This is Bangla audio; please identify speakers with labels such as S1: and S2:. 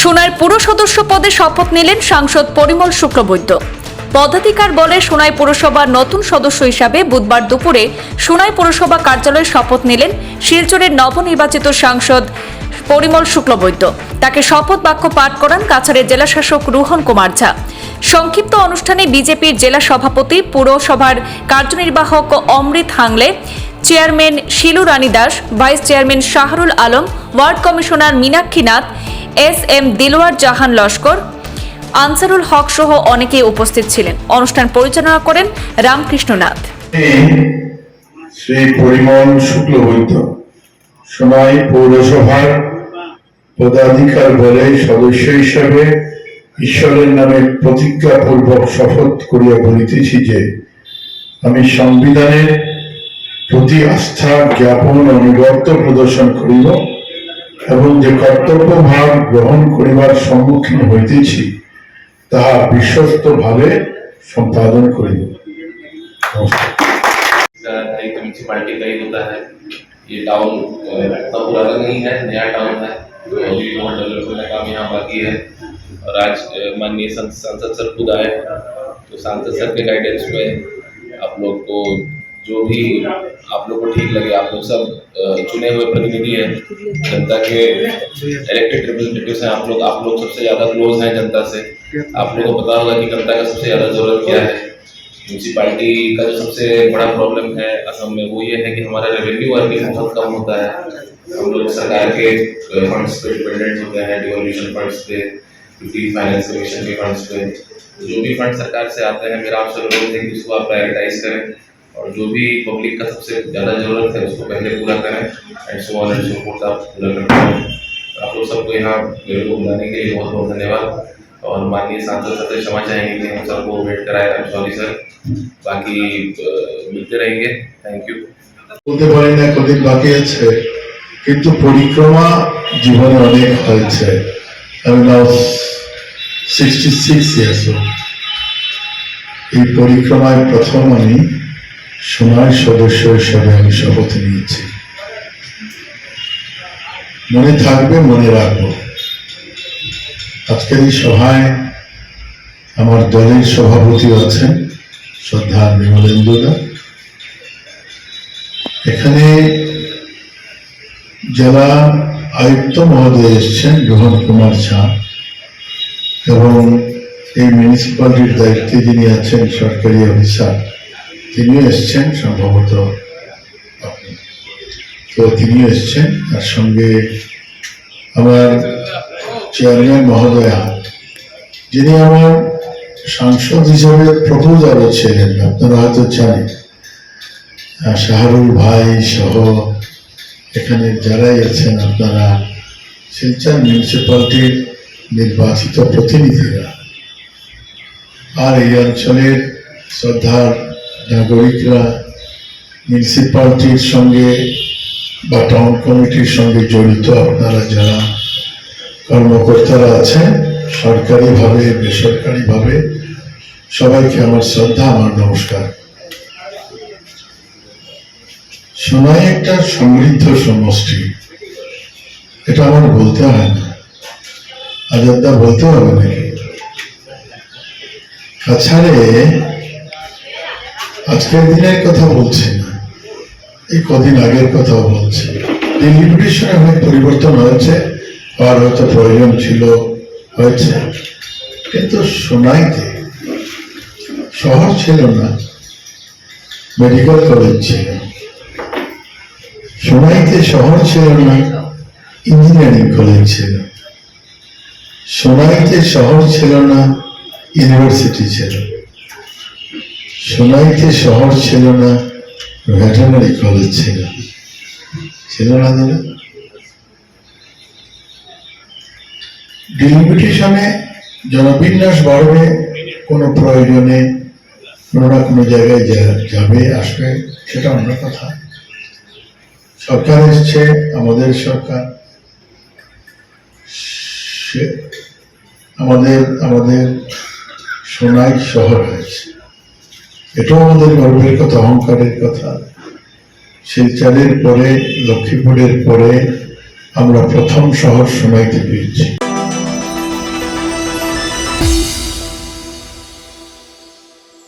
S1: সোনার পুর সদস্য পদে শপথ নিলেন সাংসদ পরিমল শুক্লবৈদ্য। পদাধিকার বলে সোনাই পুরসভার নতুন সদস্য হিসাবে বুধবার দুপুরে সোনাই পুরসভা কার্যালয়ে শপথ নিলেন শিলচরের নবনির্বাচিত সাংসদ পরিমল শুক্লবৈদ্য। তাকে শপথ বাক্য পাঠ করান কাছাড়ের জেলাশাসক রুহন কুমার ঝা। সংক্ষিপ্ত অনুষ্ঠানে বিজেপির জেলা সভাপতি, পুরসভার কার্যনির্বাহক Amrit Hangle, chairman Shilu Rani Das, vice chairman Shahrul Alam, ward commissioner Meenakshi Nath S M Dilwar Jahan Laskar, Ansarul Haque সহ অনেকেই উপস্থিত ছিলেন। অনুষ্ঠান পরিচালনা করেন রামকৃষ্ণ নাথ।
S2: শ্রী পরিমল সোনাই পৌরসভার পদাধিকার বলে সদস্য হিসাবে ঈশ্বরের নামে প্রতিজ্ঞাপূর্বক শপথ করিয়া বলিতেছি যে, আমি সংবিধানের প্রতি আস্থা জ্ঞাপন অনুগত্য প্রদর্শন করিব। এবং যে কর্তব্য ভাব গ্রহণ করিবার সম্মুখীন হইতেছি তাহা বিশ্বস্ত ভাবে সম্পাদন করিব নমস্কার
S3: का दायित्व म्यूनसिपालिटी का ही होता है ये टाउन अ, उतना पुराना नहीं है नया टाउन है तो अभी बहुत डेवलपमेंट का काम यहाँ बाकी है और आज अ, माननीय सं- सांसद सर खुद आए हैं। तो सांसद सर के गाइडेंस में आप लोग को जो भी आप लोग को ठीक लगे, आप लोग सब चुने हुए प्रतिनिधि हैं। जनता के इलेक्टेड रिप्रेजेंटेटिव हैं। आप लोग आप लोग सबसे ज़्यादा क्लोज हैं जनता से। आप लोगों को पता होगा कि जनता का सबसे ज़्यादा ज़रूरत क्या है। म्यूनसिपालिटी का जो सबसे बड़ा प्रॉब्लम है असम में, वो ये है कि हमारा रेवेन्यू अर्निंग बहुत कम होता है। हम लोग सरकार के फंड्स पे डिपेंडेंट होते हैं डिवोल्यूशन फंड्स पे फाइनेंस कमीशन के फंड्स पे। जो भी फंड सरकार से आते हैं, मेरा आपसे अनुरोध है कि उसको आप प्रायोरिटाइज करें। और जो भी पब्लिक का सबसे ज़्यादा ज़रूरत है उसको पहले पूरा करें and so on and so forth आप पूरा करते हैं आप लोग सबको यहाँ मेरे को बुलाने के लिए बहुत बहुत धन्यवाद और माननीय सांसद सर से क्षमा चाहेंगे कि हम सबको वेट कराए सॉरी सर बाकी अ, मिलते रहेंगे थैंक यू
S2: বলতে পারি না কদিন বাকি আছে কিন্তু পরিক্রমা জীবনে অনেক হয়েছে আমি নাও সিক্সটি সিক্স ইয়ার্স এই পরিক্রমায় প্রথম আমি সোনার সদস্য হিসাবে আমি শপথ নিয়েছি। মনে থাকবে, মনে রাখব। আজকের এই সভায় আমার দলের সভাপতি আছেন শ্রদ্ধা বিমলেন্দুদা এখানে জেলা আয়ুক্ত মহোদয় এসছেন, রোহন কুমার ঝা, এবং এই মিউনিসিপালিটির দায়িত্বে যিনি আছেন সরকারি অফিসার তিনিও এসছেন সম্ভবত। তো তিনিও এসছেন, তার সঙ্গে আমার চেয়ারম্যান মহোদয়া, যিনি আমার সাংসদ হিসেবে প্রপোজারও ছিলেন, আপনারা হয়তো জানেন শাহরুল ভাই সহ এখানে যারাই আছেন, আপনারা শিলচর মিউনিসিপ্যালিটির নির্বাচিত প্রতিনিধিরা আর এই অঞ্চলের শ্রদ্ধার নাগরিকরা মিউনিসিপ্যালিটির সঙ্গে বা টাউন কমিটির সঙ্গে জড়িত আপনারা যারা কর্মকর্তারা আছেন, সরকারিভাবে, বেসরকারিভাবে, সবাইকে আমার শ্রদ্ধা, আমার নমস্কার। সোনাই একটা সমৃদ্ধ সমষ্টি। এটা আমার বলতে হয় না। আজাদা বলতে হবে নাকি? কাছাড়ে আজকের দিনের কথা বলছি না, এই কদিন আগের কথা বলছি। ডেলিমিটেশনে অনেক পরিবর্তন হয়েছে, আর হয়তো প্রয়োজন ছিল, হয়েছে। কিন্তু সোনাইতে শহর ছিল না মেডিকেল কলেজ ছিল। সোনাইতে শহর ছিল না ইঞ্জিনিয়ারিং কলেজ ছিল। সোনাইতে শহর ছিল না ইউনিভার্সিটি ছিল। সোনাইতে শহর ছিল না ভেটেনারি কলেজ ছিল। ছিল না দাদা ডিলিমিটেশনে জনবিন্যাস বাড়বে, কোনো প্রয়োজনে কোনো না কোনো জায়গায় যাবে, আসবে, সেটা অন্য কথা। সরকার এসছে, আমাদের সরকার। সে- আমাদের আমাদের সোনাই শহর হয়েছে। এটাও আমাদের গর্বের কথা, অহংকারের কথা। সেই চালের পরে, লক্ষ্মীপুরের পরে আমরা প্রথম শহর সোনাইতে পেয়েছি।